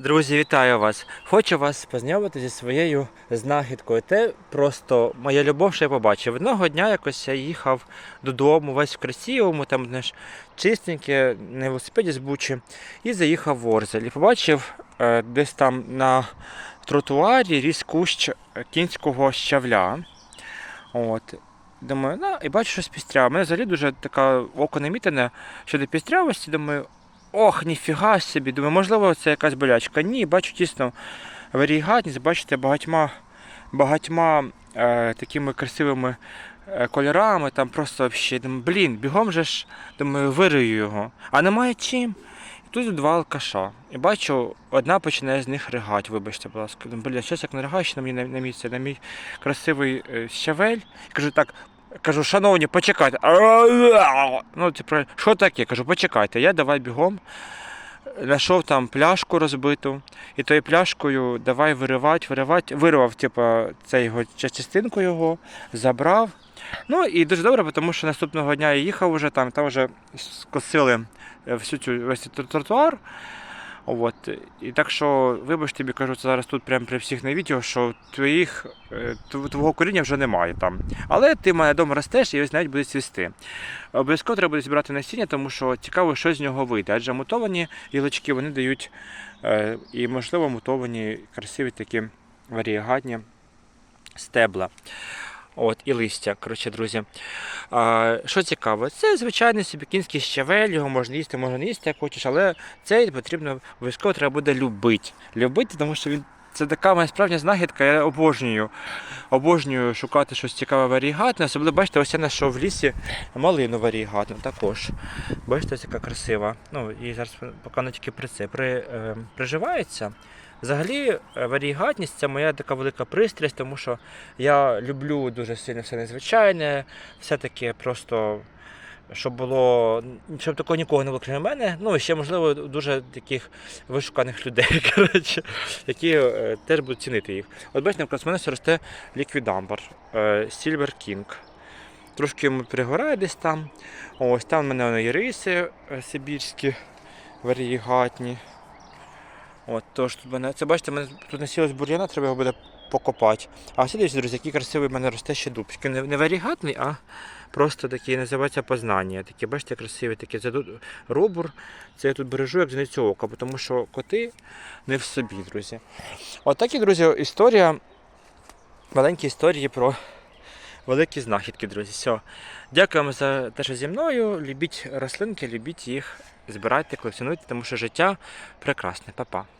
Друзі, вітаю вас! Хочу вас познайомити зі своєю знахідкою. Те просто моя любов, що я побачив. Одного дня якось я їхав додому, весь в красивому, там знаєш, чистеньке, на велосипеді з Бучі, і заїхав в Орзель. І побачив е, десь там на тротуарі ріс кущ кінського щавля. От. Думаю, ну, і бачу, що пістрява. У мене взагалі дуже така око намітане щодо пістрявості. Думаю, ох, ніфіга собі. Думаю, можливо, це якась болячка. Ні, бачу дійсно варігатність, бачите, багатьма, багатьма е, такими красивими е, кольорами, там просто вообще, думаю, блін, бігом же ж, думаю, вирию його. А немає чим. Тут два алкаша. І бачу, одна починає з них ригати, вибачте, будь ласка. Думаю, бля, щас як наригаєш на мені на, на місце, на мій красивий е, щавель. І кажу так, кажу, шановні, почекайте. Ну, про що таке? Кажу, почекайте. Я давай бігом. Знайшов там пляшку розбиту, і тою пляшкою давай виривати, виривати. Вирвав, типу, його частинку його, забрав. Ну і дуже добре, тому що наступного дня я їхав уже там, там вже скосили е, всю цю весь тротуар. От. І так що, вибач тобі кажу, це зараз тут прямо при всіх на відео, що твоїх, е, твого коріння вже немає там. Але ти мене вдома ростеш і ось навіть буде цвісти. Обов'язково треба буде збирати насіння, тому що цікаво, що з нього вийде. Адже мутовані гілочки вони дають е, і, можливо, мутовані красиві такі варієгатні стебла. От, і листя, коротше, друзі. А, що цікаво, це звичайний собі кінський щавель, його можна їсти, можна їсти, як хочеш, але цей потрібно обов'язково треба буде любити. Любити, тому що він це така справжня знахідка, я обожнюю. Обожнюю шукати щось цікаве варігатне. Особливо бачите, ось я знайшов в лісі малину варігатну також. Бачите, ось яка красива. Ну, і зараз поки вона тільки при це при, е, приживається. Взагалі, е, варігатність це моя така велика пристрасть, тому що я люблю дуже сильно все незвичайне, все таке просто. Щоб було, щоб такого нікого не було крім мене. Ну і ще можливо дуже таких вишуканих людей, коротше, які е, теж будуть цінити їх. От бачите, у мене росте ліквідамбар, е, Silver King. Трошки йому пригорає десь там. Ось там в мене є риси е, сибірські, варігатні. От, тож тут мене, це бачите, мене тут насілось бур'яна, треба його буде покопати. А дивіться, друзі, який красивий в мене росте ще дуб. Не, не варігатний, а просто такий називається познання. Такі, бачите, красивий такий. Це рубур, це я тут бережу як зеницю ока, тому що коти не в собі, друзі. От друзі, історія, маленькі історії про великі знахідки, друзі. Все. Дякуємо за те, що зі мною. Любіть рослинки, любіть їх, збирайте, колекціонуйте, тому що життя прекрасне. Па-па.